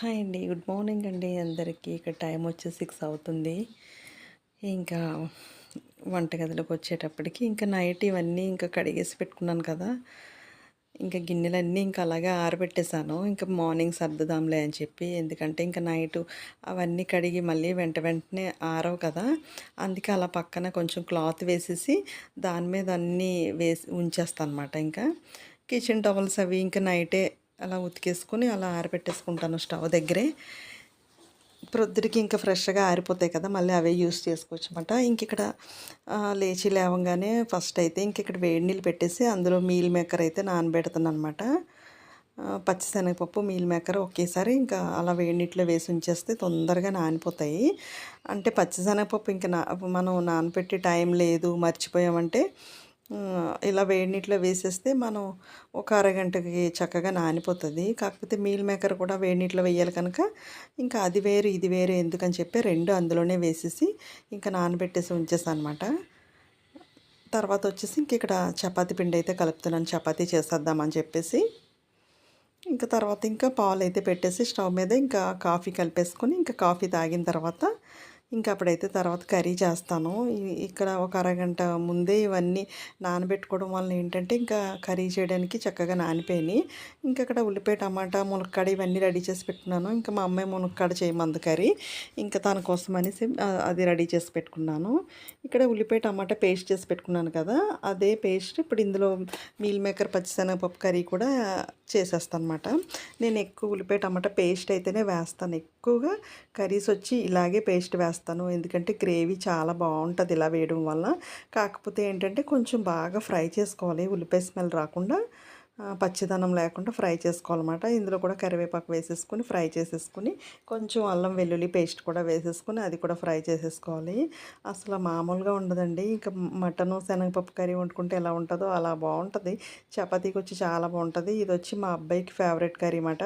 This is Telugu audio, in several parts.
హాయ్ అండి. గుడ్ మార్నింగ్ అండి అందరికీ. ఇక్కడ టైం వచ్చి సిక్స్ అవుతుంది. ఇంకా వంటగదిలోకి వచ్చేటప్పటికి ఇంకా నైట్ ఇవన్నీ ఇంకా కడిగేసి పెట్టుకున్నాను కదా. ఇంకా గిన్నెలన్నీ ఇంకా అలాగే ఆరబెట్టేశాను. ఇంకా మార్నింగ్ సర్దుదాంలే అని చెప్పి. ఎందుకంటే ఇంకా నైట్ అవన్నీ కడిగి మళ్ళీ వెంట వెంటనే ఆరవు కదా. అందుకే అలా పక్కన కొంచెం క్లాత్ వేసేసి దాని మీద అన్నీ వేసి ఉంచేస్తాను అనమాట ఇంకా కిచెన్ టవల్స్ అవి ఇంకా నైటే అలా ఉతికేసుకుని అలా ఆరబెట్టేసుకుంటాను స్టవ్ దగ్గరే. ప్రొద్దుటికి ఇంకా ఫ్రెష్గా ఆరిపోతాయి కదా మళ్ళీ అవే యూస్ చేసుకోవచ్చు అనమాట ఇంక ఇక్కడ లేచి లేవగానే ఫస్ట్ అయితే ఇంక ఇక్కడ వేడి నీళ్ళు పెట్టేసి అందులో మీల్ మేకర్ అయితే నానబెడుతున్నాను అనమాట పచ్చిశనగపప్పు మీల్ మేకర్ ఒకేసారి ఇంకా అలా వేడి నీటిలో వేసి ఉంచేస్తే తొందరగా నానిపోతాయి. అంటే పచ్చిశనగపప్పు ఇంకా నా మనం నానబెట్టి టైం లేదు మర్చిపోయామంటే ఇలా వేడి నీటిలో వేసేస్తే మనం ఒక అరగంటకి చక్కగా నానిపోతుంది. కాకపోతే మీల్ మేకర్ కూడా వేడి నీటిలో వేయాలి కనుక ఇంకా అది వేరు ఇది వేరు ఎందుకని చెప్పి రెండు అందులోనే వేసేసి ఇంకా నానబెట్టేసి ఉంచేసాను అనమాట తర్వాత వచ్చేసి ఇంక ఇక్కడ చపాతీ పిండి అయితే కలుపుతున్నాను. చపాతీ చేసేద్దామని చెప్పేసి ఇంకా తర్వాత ఇంకా పాలు అయితే పెట్టేసి స్టవ్ మీద ఇంకా కాఫీ కలిపేసుకొని ఇంకా కాఫీ తాగిన తర్వాత ఇంకా అప్పుడైతే తర్వాత కర్రీ చేస్తాను. ఇక్కడ ఒక అరగంట ముందే ఇవన్నీ నానబెట్టుకోవడం వల్ల ఏంటంటే ఇంకా కర్రీ చేయడానికి చక్కగా నానిపోయినాయి. ఇంకా అక్కడ ఉల్లిపాయ టమాటా మునక్కాడ ఇవన్నీ రెడీ చేసి పెట్టుకున్నాను ఇంకా మా అమ్మాయి మునక్కాడ చేయమంది కర్రీ. ఇంకా తన కోసం అనేసి అది రెడీ చేసి పెట్టుకున్నాను. ఇక్కడ ఉల్లిపాయ టమాటా పేస్ట్ చేసి పెట్టుకున్నాను కదా అదే పేస్ట్ ఇప్పుడు ఇందులో మీల్ మేకర్ పచ్చిశనగపప్పు కర్రీ కూడా చేసేస్తాను అనమాట నేను ఎక్కువ ఉల్లిపాయ టమాటా పేస్ట్ అయితేనే వేస్తాను. ఎక్కువగా కర్రీస్ వచ్చి ఇలాగే పేస్ట్ వేస్తాను. ఎందుకంటే గ్రేవీ చాలా బాగుంటుంది ఇలా వేయడం వల్ల. కాకపోతే ఏంటంటే కొంచెం బాగా ఫ్రై చేసుకోవాలి. ఉల్లిపాయ స్మెల్ రాకుండా పచ్చిదనం లేకుండా ఫ్రై చేసుకోవాలన్నమాట. ఇందులో కూడా కరివేపాకు వేసేసుకుని ఫ్రై చేసేసుకుని కొంచెం అల్లం వెల్లుల్లి పేస్ట్ కూడా వేసేసుకుని అది కూడా ఫ్రై చేసేసుకోవాలి. అసలు మామూలుగా ఉండదండి. ఇంకా మటను శనగపప్పు కర్రీ వండుకుంటే ఎలా ఉంటుందో అలా బాగుంటుంది. చపాతీకి వచ్చి చాలా బాగుంటుంది. ఇది వచ్చి మా అబ్బాయికి ఫేవరెట్ కర్రీ అన్నమాట.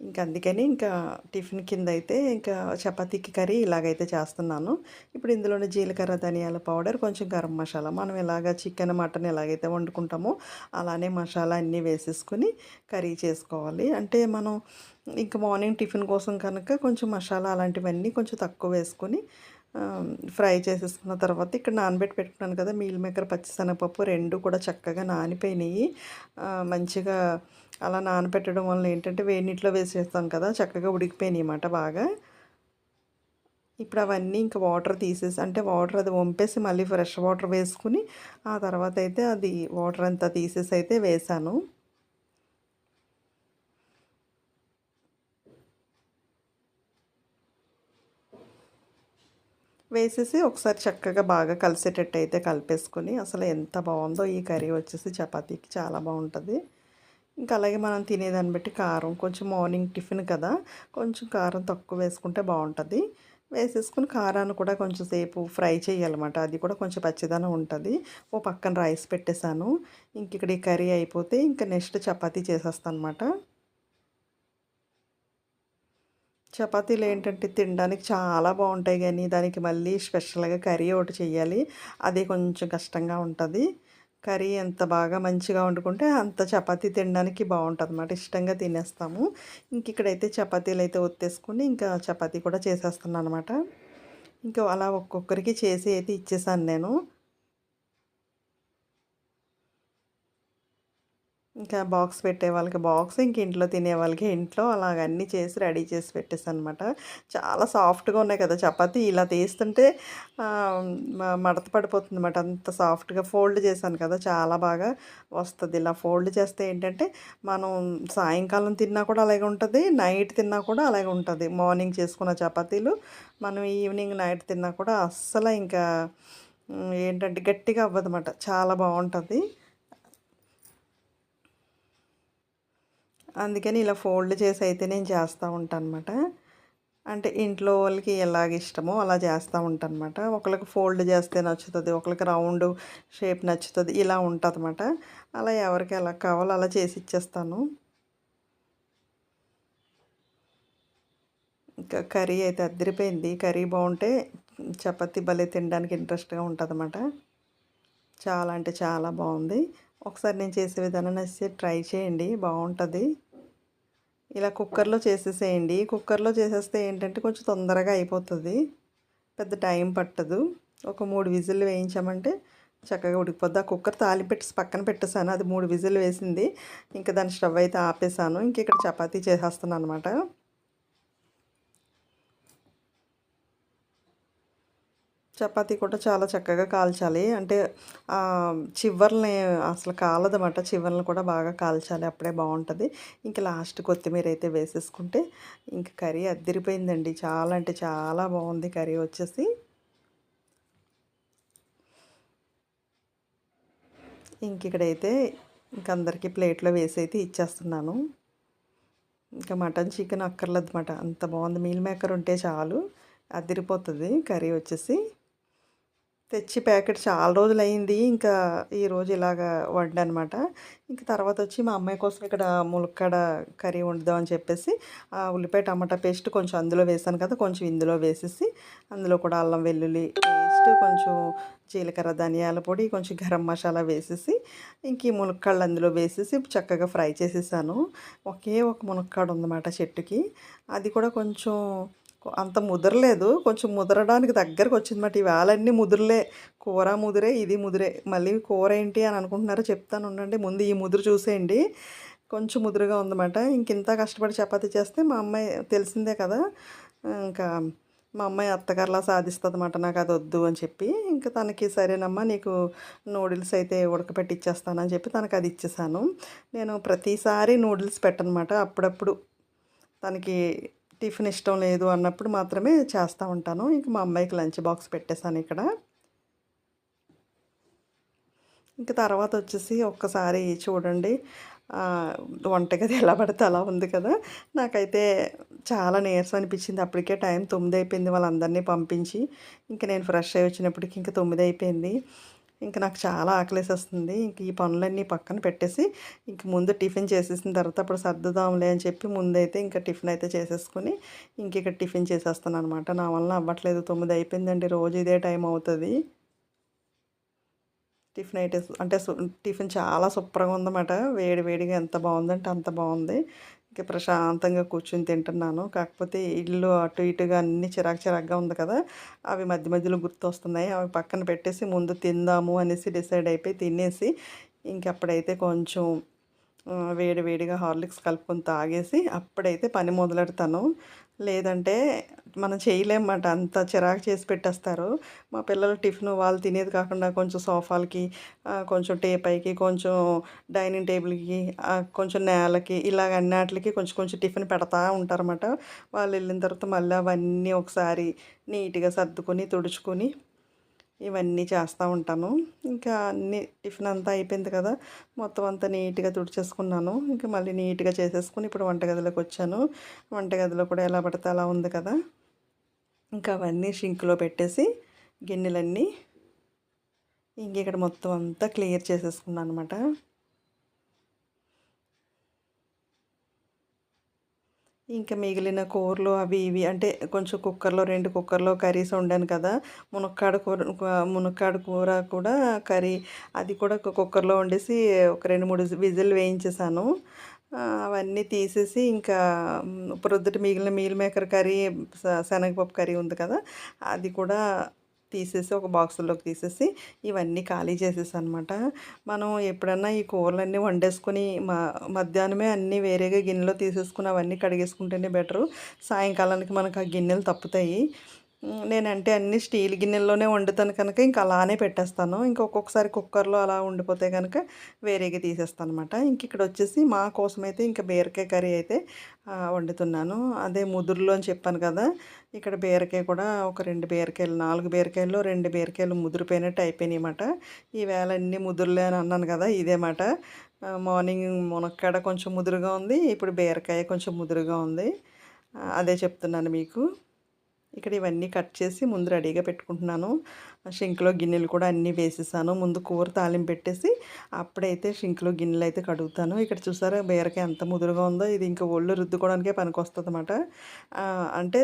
ఇంకా అందుకని ఇంకా టిఫిన్ కింద అయితే ఇంకా చపాతీకి కర్రీ ఇలాగైతే చేస్తున్నాను. ఇప్పుడు ఇందులోనే జీలకర్ర ధనియాల పౌడర్ కొంచెం గరం మసాలా. మనం ఎలాగ చికెన్ మటన్ ఎలాగైతే వండుకుంటామో అలానే మసాలా అన్నీ వేసేసుకుని కర్రీ చేసుకోవాలి. అంటే మనం ఇంకా మార్నింగ్ టిఫిన్ కోసం కనుక కొంచెం మసాలా అలాంటివన్నీ కొంచెం తక్కువ వేసుకొని ఫ్రై చేసేసుకున్న తర్వాత ఇక్కడ నానబెట్టి పెట్టుకున్నాను కదా మీల్ మేకర్ పచ్చిశనగపప్పు రెండు కూడా చక్కగా నానిపోయినాయి. మంచిగా అలా నానబెట్టడం వల్ల ఏంటంటే వేడి నీటిలో వేసేస్తాం కదా చక్కగా ఉడికిపోయినాయి అన్నమాట బాగా. ఇప్పుడు అవన్నీ ఇంకా వాటర్ తీసేసి అంటే వాటర్ అది వంపేసి మళ్ళీ ఫ్రెష్ వాటర్ వేసుకుని ఆ తర్వాత అయితే అది వాటర్ అంతా తీసేసి అయితే వేసాను. వేసేసి ఒకసారి చక్కగా బాగా కలిసేటట్టు అయితే కలిపేసుకొని అసలు ఎంత బాగుందో ఈ కర్రీ వచ్చేసి చపాతీకి చాలా బాగుంటుంది. ఇంకా అలాగే మనం తినేదాన్ని బట్టి కారం కొంచెం మార్నింగ్ టిఫిన్ కదా కొంచెం కారం తక్కువ వేసుకుంటే బాగుంటుంది. వేసేసుకుని కారాన్ని కూడా కొంచెం సేపు ఫ్రై చేయాలన్నమాట. అది కూడా కొంచెం పచ్చిదనం ఉంటుంది. ఓ పక్కన రైస్ పెట్టేశాను. ఇంక ఇక్కడ ఈ కర్రీ అయిపోతే ఇంకా నెక్స్ట్ చపాతీ చేసేస్తాను అనమాట చపాతీలు ఏంటంటే తినడానికి చాలా బాగుంటాయి కానీ దానికి మళ్ళీ స్పెషల్గా కర్రీ ఒకటి చేయాలి. అది కొంచెం కష్టంగా ఉంటుంది. కర్రీ ఎంత బాగా మంచిగా వండుకుంటే అంత చపాతీ తినడానికి బాగుంటుంది అన్నమాట ఇష్టంగా తినేస్తాము. ఇంక ఇక్కడైతే చపాతీలు అయితే ఒత్తేసుకుని ఇంకా చపాతీ కూడా చేసేస్తున్నాను అనమాట ఇంకా అలా ఒక్కొక్కరికి చేసి అయితే ఇచ్చేసాను నేను. ఇంకా బాక్స్ పెట్టే వాళ్ళకి బాక్స్ ఇంక ఇంట్లో తినే వాళ్ళకి ఇంట్లో అలాగ అన్నీ చేసి రెడీ చేసి పెట్టేసాను అనమాట చాలా సాఫ్ట్గా ఉన్నాయి కదా చపాతీ. ఇలా తీస్తుంటే మడత పడిపోతుంది అనమాట అంత సాఫ్ట్గా ఫోల్డ్ చేశాను కదా చాలా బాగా వస్తుంది. ఇలా ఫోల్డ్ చేస్తే ఏంటంటే మనం సాయంకాలం తిన్నా కూడా అలాగే ఉంటుంది నైట్ తిన్నా కూడా అలాగే ఉంటుంది. మార్నింగ్ చేసుకున్న చపాతీలు మనం ఈవినింగ్ నైట్ తిన్నా కూడా అస్సలు ఇంకా ఏంటంటే గట్టిగా అవ్వదన్నమాట. చాలా బాగుంటుంది. అందుకని ఇలా ఫోల్డ్ చేసి అయితే నేను చేస్తూ ఉంటాను అనమాట అంటే ఇంట్లో వాళ్ళకి ఎలాగ ఇష్టమో అలా చేస్తూ ఉంటాను అనమాట ఒకరికి ఫోల్డ్ చేస్తే నచ్చుతుంది ఒకరికి రౌండ్ షేప్ నచ్చుతుంది ఇలా ఉంటుంది అనమాట అలా ఎవరికి ఎలా కావాలో అలా చేసి ఇచ్చేస్తాను. ఇంకా కర్రీ అయితే అద్దరిపోయింది. కర్రీ బాగుంటే చపాతి భలే తినడానికి ఇంట్రెస్ట్గా ఉంటుంది చాలా అంటే చాలా బాగుంది. ఒకసారి నేను చేసే విధానం నచ్చితే ట్రై చేయండి. బాగుంటుంది. ఇలా కుక్కర్లో చేసేసేయండి. కుక్కర్లో చేసేస్తే ఏంటంటే కొంచెం తొందరగా అయిపోతుంది. పెద్ద టైం పట్టదు. ఒక మూడు విజిల్లు వేయించామంటే చక్కగా ఉడికిపోద్ది. ఆ కుక్కర్ తాలి పెట్టి పక్కన పెట్టేసాను అది మూడు విజిల్ వేసింది. ఇంకా దాని స్టవ్ అయితే ఆపేసాను ఇంక ఇక్కడ చపాతీ చేసేస్తాను అనమాట చపాతీ కూడా చాలా చక్కగా కాల్చాలి. అంటే చివర్ని అసలు కాలదన్నమాట. చివర్లను కూడా బాగా కాల్చాలి. అప్పుడే బాగుంటుంది. ఇంక లాస్ట్ కొత్తిమీర అయితే వేసేసుకుంటే ఇంక కర్రీ అద్దరిపోయిందండి. చాలా అంటే చాలా బాగుంది కర్రీ వచ్చేసి. ఇంక ఇక్కడైతే ఇంక అందరికీ ప్లేట్లో వేసి అయితే ఇచ్చేస్తున్నాను. ఇంకా మటన్ చికెన్ అక్కర్లేదు అనమాట అంత బాగుంది. మీల్ మేకర్ ఉంటే చాలు. అదిరిపోతుంది కర్రీ వచ్చేసి. తెచ్చి ప్యాకెట్ చాలా రోజులు అయింది ఇంకా ఈరోజు ఇలాగ అనమాట ఇంకా తర్వాత వచ్చి మా అమ్మాయి కోసం ఇక్కడ ములక్కడ కర్రీ వండుదాం అని చెప్పేసి ఆ ఉల్లిపాయ టమాటా పేస్ట్ కొంచెం అందులో వేసాను కదా కొంచెం ఇందులో వేసేసి అందులో కూడా అల్లం వెల్లుల్లి పేస్ట్ కొంచెం జీలకర్ర ధనియాల పొడి కొంచెం గరం మసాలా వేసేసి ఇంక ఈ మునక్కాళ్ళు అందులో వేసేసి చక్కగా ఫ్రై చేసేసాను. ఒకే ఒక మునక్కాడు ఉందన్నమాట చెట్టుకి. అది కూడా కొంచెం అంత ముదరలేదు. కొంచెం ముదరడానికి దగ్గరకు వచ్చిందన్నమాట ఇవాళన్నీ ముదురులే. కూర ముదిరే ఇది ముదిరే. మళ్ళీ కూర ఏంటి అని అనుకుంటున్నారో చెప్తాను ఉండండి. ముందు ఈ ముదురు చూసేయండి. కొంచెం ముదురుగా ఉందన్నమాట. ఇంకింత కష్టపడి చపాతీ చేస్తే మా అమ్మాయి తెలిసిందే కదా. ఇంకా మా అమ్మాయి అత్తగారులా సాధిస్తుంది అన్నమాట నాకు అది వద్దు అని చెప్పి. ఇంకా తనకి సరేనమ్మా నీకు నూడిల్స్ అయితే ఉడకపెట్టి ఇచ్చేస్తానని చెప్పి తనకు అది ఇచ్చేసాను. నేను ప్రతిసారి నూడిల్స్ పెట్టనమాట అప్పుడప్పుడు. తనకి టిఫిన్ ఇష్టం లేదు అన్నప్పుడు మాత్రమే చేస్తూ ఉంటాను. ఇంక మా అమ్మాయికి లంచ్ బాక్స్ పెట్టేశాను ఇక్కడ. ఇంకా తర్వాత వచ్చేసి ఒక్కసారి చూడండి. వంటగది ఎలా పడితే అలా ఉంది కదా. నాకైతే చాలా నీరసం అనిపించింది. అప్పటికే టైం తొమ్మిది అయిపోయింది వాళ్ళందరినీ పంపించి. ఇంకా నేను ఫ్రెష్ అయ్యి వచ్చినప్పటికి ఇంకా తొమ్మిది అయిపోయింది. ఇంక నాకు చాలా ఆకలేసేస్తుంది. ఇంక ఈ పనులన్నీ పక్కన పెట్టేసి ఇంక ముందు టిఫిన్ చేసేసిన తర్వాత అప్పుడు సర్దుదాంలే అని చెప్పి ముందైతే ఇంకా టిఫిన్ అయితే చేసేసుకుని ఇంక ఇక్కడ టిఫిన్ చేసేస్తాను అనమాట నా వల్ల అవ్వట్లేదు. తొమ్మిది అయిపోయిందండి. రోజు ఇదే టైం అవుతుంది. టిఫిన్ అయితే అంటే టిఫిన్ చాలా సూపర్గా ఉందన్నమాట. వేడి వేడిగా ఎంత బాగుందంటే అంత బాగుంది. ఇంకా ప్రశాంతంగా కూర్చొని తింటున్నాను. కాకపోతే ఇల్లు అటు ఇటుగా అన్ని చిరాకు చిరాకుగా ఉంది కదా అవి మధ్య మధ్యలో గుర్తొస్తున్నాయి. అవి పక్కన పెట్టేసి ముందు తిందాము అనేసి డిసైడ్ అయిపోయి తినేసి ఇంకప్పుడైతే కొంచెం వేడి వేడిగా హార్లిక్స్ కలుపుకొని తాగేసి అప్పుడైతే పని మొదలెడతాను. లేదంటే మనం చేయలేమన్నమాట. అంత చిరాకు చేసి పెట్టేస్తారు. మా పిల్లలు టిఫిన్ వాళ్ళు తినేది కాకుండా కొంచెం సోఫాలకి కొంచెం టేపైకి కొంచెం డైనింగ్ టేబుల్కి కొంచెం నేలకి ఇలాగ అన్నిటికి కొంచెం కొంచెం టిఫిన్ పెడతా ఉంటారన్నమాట. వాళ్ళు వెళ్ళిన తర్వాత మళ్ళీ అవన్నీ ఒకసారి నీట్గా సర్దుకొని తుడుచుకొని ఇవన్నీ చేస్తూ ఉంటాను. ఇంకా అన్ని టిఫిన్ అంతా అయిపోయింది కదా మొత్తం అంతా నీట్గా తుడిచేసుకున్నాను. ఇంకా మళ్ళీ నీట్గా చేసేసుకుని ఇప్పుడు వంటగదిలోకి వచ్చాను. వంటగదిలో కూడా ఎలా పడితే అలా ఉంది కదా. ఇంకా అవన్నీ షింక్లో పెట్టేసి గిన్నెలన్నీ ఇంక ఇక్కడ మొత్తం అంతా క్లియర్ చేసేసుకున్నాను అనమాట ఇంకా మిగిలిన కూరలు అవి ఇవి అంటే కొంచెం కుక్కర్లో రెండు కుక్కర్లో కర్రీస్ వండాను కదా. మునక్కాడ కూర మునక్కాడ కూర కూడా కర్రీ అది కూడా కుక్కర్లో వండేసి ఒక రెండు మూడు విజిల్ వేయించేసాను. అవన్నీ తీసేసి ఇంకా ప్రొద్దుట మిగిలిన మీల్ మేకర్ కర్రీ శనగపప్పు కర్రీ ఉంది కదా అది కూడా తీసేసి ఒక బాక్సుల్లోకి తీసేసి ఇవన్నీ ఖాళీ చేసేసి అనమాట మనం ఎప్పుడన్నా ఈ కూరలన్నీ వండేసుకొని మా మధ్యాహ్నమే అన్నీ వేరేగా గిన్నెలో తీసేసుకుని అవన్నీ కడిగేసుకుంటేనే బెటరు. సాయంకాలానికి మనకు ఆ గిన్నెలు తప్పుతాయి. నేనంటే అన్ని స్టీల్ గిన్నెల్లోనే వండుతాను కనుక ఇంకా అలానే పెట్టేస్తాను. ఇంకా ఒక్కొక్కసారి కుక్కర్లో అలా ఉండిపోతే కనుక వేరేగా తీసేస్తాను అనమాట ఇంక ఇక్కడ వచ్చేసి మా కోసమైతే ఇంకా బీరకాయ కర్రీ అయితే వండుతున్నాను. అదే ముదురులో అని చెప్పాను కదా ఇక్కడ బీరకాయ కూడా ఒక రెండు బీరకాయలు నాలుగు బీరకాయలు రెండు బీరకాయలు ముదిరిపోయినట్టు అయిపోయినాయి అన్నమాట ఈవేళ అన్ని ముదురులే అని అన్నాను కదా ఇదేమాట మార్నింగ్ మునక్కడ కొంచెం ముదురుగా ఉంది ఇప్పుడు బీరకాయ కొంచెం ముదురుగా ఉంది. అదే చెప్తున్నాను మీకు. ఇక్కడ ఇవన్నీ కట్ చేసి ముందు రెడీగా పెట్టుకుంటున్నాను. షింక్లో గిన్నెలు కూడా అన్నీ వేసేసాను. ముందు కూర తాలింపు పెట్టేసి అప్పుడైతే షింక్లో గిన్నెలు అయితే కడుగుతాను. ఇక్కడ చూసారా బీరకాయ ఎంత ముదురుగా ఉందో. ఇది ఇంకా ఒళ్ళు రుద్దుకోవడానికే పనికి వస్తుంది అనమాట అంటే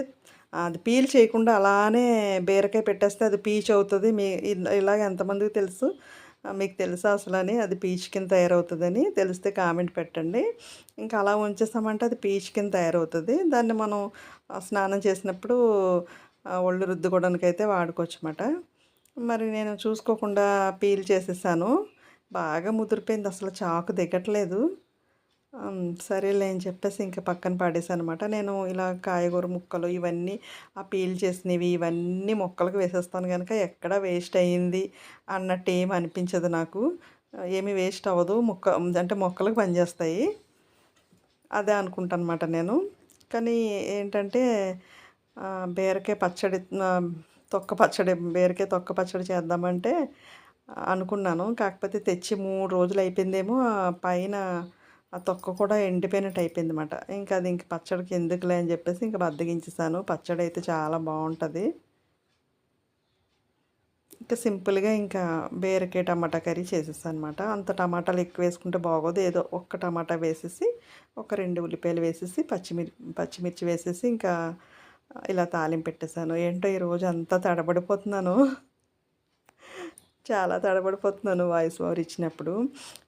అది పీల్ చేయకుండా అలానే బీరకాయ పెట్టేస్తే అది పీచ్ అవుతుంది మీ ఇలాగ ఎంతమందికి తెలుసు. మీకు తెలుసా అసలు అని అది పీచ్ కింద తయారవుతుందని. తెలిస్తే కామెంట్ పెట్టండి. ఇంకా అలా ఉంచేసామంటే అది పీచ్ కింద తయారవుతుంది. దాన్ని మనం స్నానం చేసినప్పుడు ఒళ్ళు రుద్దుకోవడానికి అయితే వాడుకోవచ్చు అన్నమాట మరి నేను చూసుకోకుండా పీల్ చేసేసాను. బాగా ముదిరిపోయింది. అసలు చాకు దిగట్లేదు. సరేలే అని చెప్పేసి ఇంకా పక్కన పాడేసాను అనమాట నేను ఇలా కాయగూర ముక్కలు ఇవన్నీ ఆ పీల్ చేసినవి ఇవన్నీ మొక్కలకు వేసేస్తాను కనుక ఎక్కడ వేస్ట్ అయ్యింది అన్నట్టు ఏం అనిపించదు నాకు. ఏమి వేస్ట్ అవ్వదు. మొక్క అంటే మొక్కలకు పనిచేస్తాయి. అదే అనుకుంటాను అనమాట నేను. కానీ ఏంటంటే బీరకాయ పచ్చడి తొక్క పచ్చడి బీరకాయ తొక్క పచ్చడి చేద్దామంటే అనుకున్నాను. కాకపోతే తెచ్చి మూడు రోజులు అయిపోయిందేమో పైన ఆ తొక్క కూడా ఎండిపోయినట్టు అయిపోయింది అనమాట ఇంకా అది ఇంక పచ్చడికి ఎందుకులే అని చెప్పేసి ఇంకా బద్దగించేసాను పచ్చడి అయితే చాలా బాగుంటుంది. ఇంకా సింపుల్గా ఇంకా బీరకాయ టమాటా కర్రీ చేసేసాను అనమాట అంత టమాటాలు ఎక్కువ వేసుకుంటే బాగోదు. ఏదో ఒక్క టమాటా వేసేసి ఒక రెండు ఉల్లిపాయలు వేసేసి పచ్చిమిర్చి పచ్చిమిర్చి వేసేసి ఇంకా ఇలా తాలింపు పెట్టేశాను ఏంటో ఈరోజు అంతా తడబడిపోతున్నాను. చాలా తడబడిపోతున్నాను వాయిస్ ఓవర్ ఇచ్చినప్పుడు.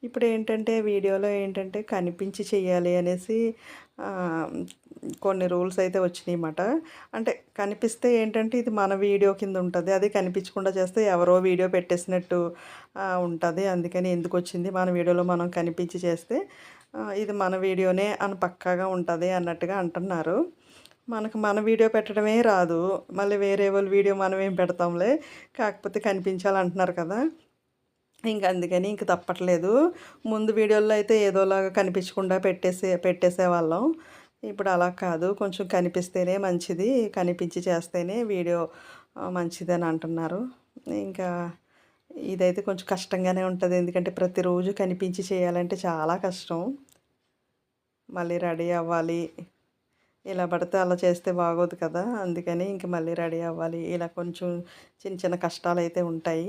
ఇప్పుడు ఏంటంటే వీడియోలో ఏంటంటే కనిపించి చేయాలి అనేసి కొన్ని రూల్స్ అయితే వచ్చినాయి అన్నమాట. అంటే కనిపిస్తే ఏంటంటే ఇది మన వీడియో కింద ఉంటుంది. అది కనిపించకుండా చేస్తే ఎవరో వీడియో పెట్టేసినట్టు ఉంటుంది. అందుకని ఎందుకు వచ్చింది? మన వీడియోలో మనం కనిపించి చేస్తే ఇది మన వీడియోనే అని పక్కాగా ఉంటుంది అన్నట్టుగా అంటున్నారు. మనకు మన వీడియో పెట్టడమే రాదు. మళ్ళీ వేరే వాళ్ళ వీడియో మనం ఏం పెడతాంలే. కాకపోతే కనిపించాలంటున్నారు కదా. ఇంక అందుకని ఇంక తప్పట్లేదు. ముందు వీడియోల్లో అయితే ఏదోలాగా కనిపించకుండా పెట్టేసే పెట్టేసేవాళ్ళం. ఇప్పుడు అలా కాదు. కొంచెం కనిపిస్తేనే మంచిది. కనిపించి చేస్తేనే వీడియో మంచిదని అంటున్నారు. ఇంకా ఇదైతే కొంచెం కష్టంగానే ఉంటుంది. ఎందుకంటే ప్రతిరోజు కనిపించి చేయాలంటే చాలా కష్టం. మళ్ళీ రెడీ అవ్వాలి. ఇలా పడితే అలా చేస్తే బాగోదు కదా అందుకని ఇంక మళ్ళీ రెడీ అవ్వాలి. ఇలా కొంచెం చిన్న చిన్న కష్టాలు అయితే ఉంటాయి.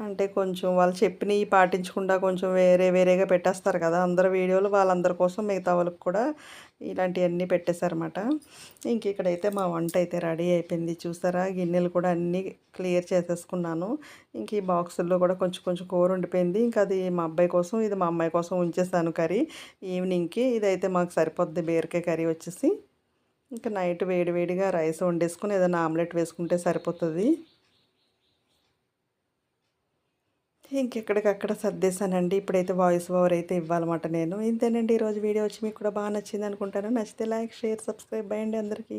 అంటే కొంచెం వాళ్ళు చెప్పినవి పాటించకుండా కొంచెం వేరే వేరేగా పెట్టేస్తారు కదా. అందరు వీడియోలు వాళ్ళందరి కోసం మిగతా వాళ్ళకి కూడా ఇలాంటివన్నీ పెట్టేశారన్నమాట. ఇంక ఇక్కడైతే మా వంట అయితే రెడీ అయిపోయింది. చూసారా? గిన్నెలు కూడా అన్నీ క్లియర్ చేసేసుకున్నాను. ఇంక ఈ బాక్సుల్లో కూడా కొంచెం కొంచెం కూర ఉండిపోయింది. ఇంకా అది మా అబ్బాయి కోసం ఇది మా అమ్మాయి కోసం ఉంచేసాను కర్రీ. ఈవినింగ్కి ఇదైతే మాకు సరిపోద్ది బీరకాయ కర్రీ వచ్చేసి. ఇంకా నైట్ వేడివేడిగా రైస్ వండేసుకుని ఏదైనా ఆమ్లెట్ వేసుకుంటే సరిపోతుంది. ఇంకెక్కడికక్కడ సర్దేశానండి. ఇప్పుడైతే వాయిస్ ఓవర్ అయితే ఇవ్వాలన్నమాట నేను. ఇంతేనండి ఈరోజు వీడియో వచ్చి మీకు కూడా బాగా నచ్చింది అనుకుంటాను నచ్చితే లైక్ షేర్ సబ్స్క్రైబ్. అయ్యండి అందరికీ.